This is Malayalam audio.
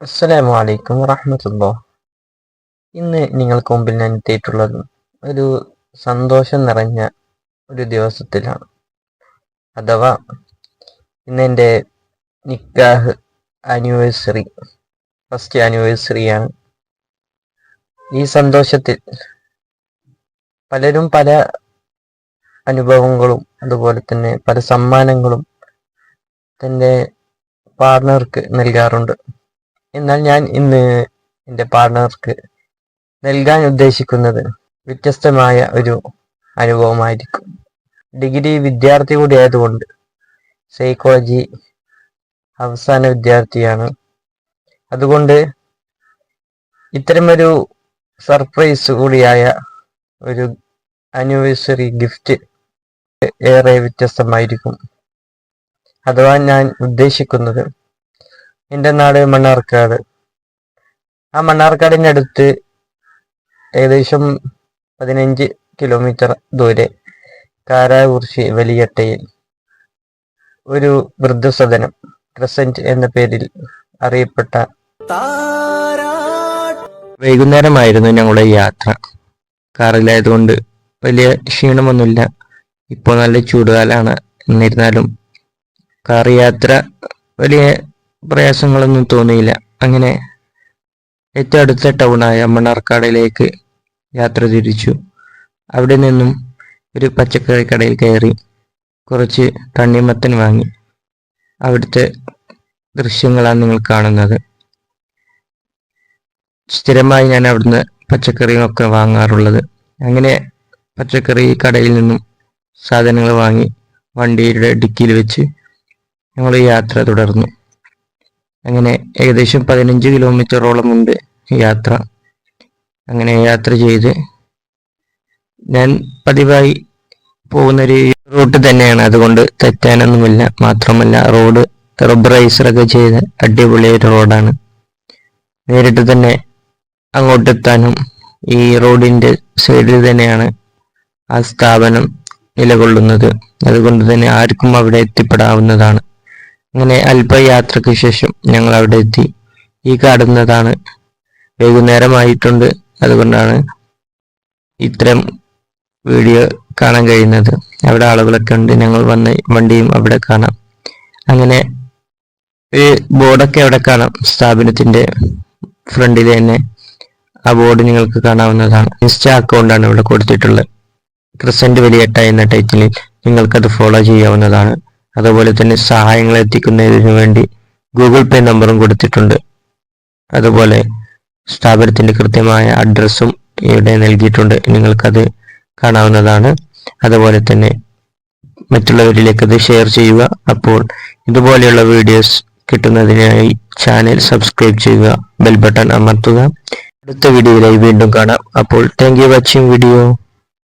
അസ്സലാമു അലൈക്കും വറഹമത്തല്ലോ ഇന്ന് നിങ്ങൾക്ക് മുമ്പിൽ ഞാൻ എത്തിയിട്ടുള്ളത് ഒരു സന്തോഷം നിറഞ്ഞ ഒരു ദിവസത്തിലാണ്. അഥവാ ഇന്ന് എന്റെ നിക്കാഹ് ആനിവേഴ്സറി ഫസ്റ്റ് ആനിവേഴ്സറിയാണ് ഈ സന്തോഷത്തിൽ പലരും പല അനുഭവങ്ങളും അതുപോലെ തന്നെ പല സമ്മാനങ്ങളും തന്റെ പാർട്ണർക്ക് നൽകാറുണ്ട്. എന്നാൽ ഞാൻ ഇന്ന് എന്റെ പാർട്ണർക്ക് നൽകാൻ ഉദ്ദേശിക്കുന്നത് വ്യത്യസ്തമായ ഒരു അനുഭവമായിരിക്കും. ഡിഗ്രി വിദ്യാർത്ഥി കൂടി ആയതുകൊണ്ട് സൈക്കോളജി അവസാന വിദ്യാർത്ഥിയാണ്. അതുകൊണ്ട് ഇത്തരമൊരു സർപ്രൈസ് കൂടിയായ ഒരു ആനിവേഴ്സറി ഗിഫ്റ്റ് ഏറെ വ്യത്യസ്തമായിരിക്കും. അഥവാ ഞാൻ ഉദ്ദേശിക്കുന്നത് എന്റെ നാട് മണ്ണാർക്കാട്. ആ മണ്ണാർക്കാടിന്റെ അടുത്ത് ഏകദേശം പതിനഞ്ച് കിലോമീറ്റർ ദൂരെ കാരാകുറിശി വലിയട്ടയിൽ ഒരു വൃദ്ധസദനം ക്രസന്റ് എന്ന പേരിൽ അറിയപ്പെട്ട വൈകുന്നേരമായിരുന്നു ഞങ്ങളുടെ യാത്ര. കാറിലായതുകൊണ്ട് വലിയ ക്ഷീണമൊന്നുമില്ല. ഇപ്പോൾ നല്ല ചൂടുകാലാണ് എന്നിരുന്നാലും കാർ യാത്ര വലിയ പ്രയാസങ്ങളൊന്നും തോന്നിയില്ല. അങ്ങനെ ഏറ്റവും അടുത്ത ടൗണായ മണ്ണാർക്കാടിലേക്ക് യാത്ര തിരിച്ചു. അവിടെ നിന്നും ഒരു പച്ചക്കറി കടയിൽ കയറി കുറച്ച് തണ്ണിമത്തൻ വാങ്ങി. അവിടുത്തെ ദൃശ്യങ്ങളാണ് നിങ്ങൾ കാണുന്നത്. സ്ഥിരമായി ഞാൻ അവിടുന്ന് പച്ചക്കറികളൊക്കെ വാങ്ങാറുള്ളത്. അങ്ങനെ പച്ചക്കറി കടയിൽ നിന്നും സാധനങ്ങൾ വാങ്ങി വണ്ടിയുടെ ഡിക്കിയിൽ വെച്ച് ഞങ്ങൾ യാത്ര തുടർന്നു. അങ്ങനെ ഏകദേശം പതിനഞ്ച് കിലോമീറ്ററോളം ഉണ്ട് യാത്ര. അങ്ങനെ യാത്ര ചെയ്ത് ഞാൻ പതിവായി പോകുന്നൊരു റൂട്ട് തന്നെയാണ്. അതുകൊണ്ട് തെറ്റാനൊന്നുമില്ല. മാത്രമല്ല റോഡ് റബ്ബറൈസറൊക്കെ ചെയ്ത് അടിപൊളി റോഡാണ് നേരിട്ട് തന്നെ അങ്ങോട്ടെത്താനും ഈ റോഡിന്റെ സൈഡിൽ തന്നെയാണ് ആ സ്ഥാപനം നിലകൊള്ളുന്നത്. അതുകൊണ്ട് തന്നെ ആർക്കും അവിടെ എത്തിപ്പെടാവുന്നതാണ്. അങ്ങനെ അല്പയാത്രയ്ക്ക് ശേഷം ഞങ്ങൾ അവിടെ എത്തി. ഈ കാണുന്നതാണ് വൈകുന്നേരമായിട്ടുണ്ട്. അതുകൊണ്ടാണ് ഇത്തരം വീഡിയോ കാണാൻ കഴിയുന്നത്. അവിടെ ആളുകളൊക്കെ ഉണ്ട്. ഞങ്ങൾ വന്ന് വണ്ടിയും അവിടെ കാണാം. അങ്ങനെ ഒരു ബോർഡൊക്കെ അവിടെ കാണാം. സ്ഥാപനത്തിന്റെ ഫ്രണ്ടിൽ തന്നെ ആ ബോർഡ് നിങ്ങൾക്ക് കാണാവുന്നതാണ്. ഇൻസ്റ്റ അക്കൗണ്ടാണ് ഇവിടെ കൊടുത്തിട്ടുള്ളത്. ക്രിസന്റ് വലിയട്ട എന്ന ടൈറ്റിലിൽ നിങ്ങൾക്കത് ഫോളോ ചെയ്യാവുന്നതാണ്. അതുപോലെ തന്നെ സഹായങ്ങൾ എത്തിക്കുന്നതിന് വേണ്ടി ഗൂഗിൾ പേ നമ്പറും കൊടുത്തിട്ടുണ്ട്. അതുപോലെ സ്ഥാപനത്തിന്റെ കൃത്യമായ അഡ്രസ്സും ഇവിടെ നൽകിയിട്ടുണ്ട്. നിങ്ങൾക്കത് കാണാവുന്നതാണ്. അതുപോലെ തന്നെ മറ്റുള്ളവരിലേക്ക് അത് ഷെയർ ചെയ്യുക. അപ്പോൾ ഇതുപോലെയുള്ള വീഡിയോസ് കിട്ടുന്നതിനായി ചാനൽ സബ്സ്ക്രൈബ് ചെയ്യുക. ബെൽ ബട്ടൺ അമർത്തുക. അടുത്ത വീഡിയോയിലായി വീണ്ടും കാണാം. അപ്പോൾ താങ്ക് യു വാച്ചിങ് വീഡിയോ